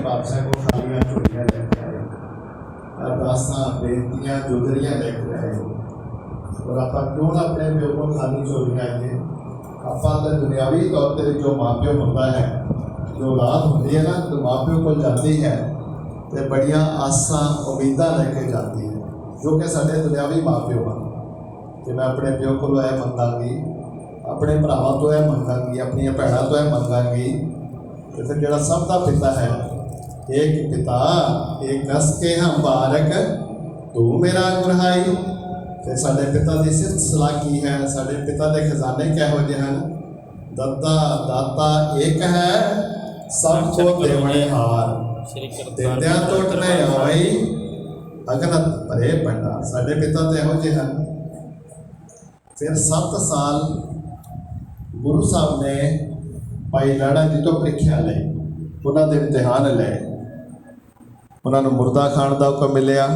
ਪਾਤਸ਼ਾਹ ਕੋ ਖਾਲੀਆਂ ਝੋਲੀਆਂ ਲੈ ਕੇ ਆਏ। ਅਰਦਾਸਾਂ ਬੇਨਤੀਆਂ ਜੁਦਰੀਆਂ ਲੈ ਕੇ ਆਏ। ਔਰ ਆਪਾਂ ਕਿਉਂ ਨਾ ਆਪਣੇ ਪਿਓ ਕੋਲ ਖਾਲੀ ਝੋਲੀਆਂ ਆਈਏ? ਆਪਾਂ ਤਾਂ ਦੁਨਿਆਵੀ ਤੌਰ ਤੇ ਜੋ ਮਾਪਿਓ ਹੁੰਦਾ ਹੈ, ਜੋ ਔਲਾਦ ਹੁੰਦੀ ਹੈ ਨਾ ਜੋ ਮਾਪਿਓ ਕੋਲ ਜਾਂਦੀ ਹੈ, ਤੇ ਬੜੀਆਂ ਆਸਾਂ, ਉਮੀਦਾਂ ਲੈ ਕੇ ਜਾਂਦੀ ਹੈ, ਜੋ ਕਿ ਸਾਡੇ ਦੁਨਿਆਵੀ ਮਾਪਿਓ ਹਨ। ਕਿ ਮੈਂ ਆਪਣੇ ਪਿਓ ਕੋਲੋਂ ਇਹ ਮੰਗਾਂਗੀ, ਆਪਣੇ ਭਰਾਵਾਂ ਤੋਂ ਇਹ ਮੰਗਾਂਗੀ, ਆਪਣੀਆਂ ਭੈਣਾਂ ਤੋਂ ਇਹ ਮੰਗਾਂਗੀ, ਤੇ ਫਿਰ ਜਿਹੜਾ ਸਭ ਦਾ ਪਿਤਾ ਹੈ ਇੱਕ ਪਿਤਾ ਇੱਕ ਕਸ ਕੇ ਹਮ ਬਾਰਕ ਤੂੰ ਮੇਰਾ ਗੁਰਹਾਈ ਤੇ ਸਾਡੇ ਪਿਤਾ ਦੀ ਸਿਫਤ ਸਲਾਹ ਕੀ ਹੈ ਸਾਡੇ ਪਿਤਾ ਦੇ ਖਜ਼ਾਨੇ ਕਿਹੋ ਜਿਹੇ ਹਨ ਦੱਤਾ ਦਾਤਾ ਇੱਕ ਹੈ ਸਭ ਕੋ ਦੇਵਣੇ ਹਾਰ ਸ਼੍ਰੀ ਕਰਤਾਰ ਦਿੰਦਿਆਂ ਟੁੱਟ ਨਹੀਂ ਆਈ ਅਗਨਤ ਭਰੇ ਪੰਡਾ ਸਾਡੇ ਪਿਤਾ ਤੇ ਇਹੋ ਜਿਹੇ ਹਨ ਫਿਰ 7 ਸਾਲ ਗੁਰੂ ਸਾਹਿਬ ਨੇ ਭਾਈ ਲਾੜਾ ਜੀ ਤੋਂ ਪ੍ਰੀਖਿਆ ਲਈ ਉਹਨਾਂ ਦੇ ਇਮਤਿਹਾਨ ਲਏ ਉਹਨਾਂ ਨੂੰ ਮੁਰਦਾ ਖਾਣ ਦਾ ਹੁਕਮ ਮਿਲਿਆ।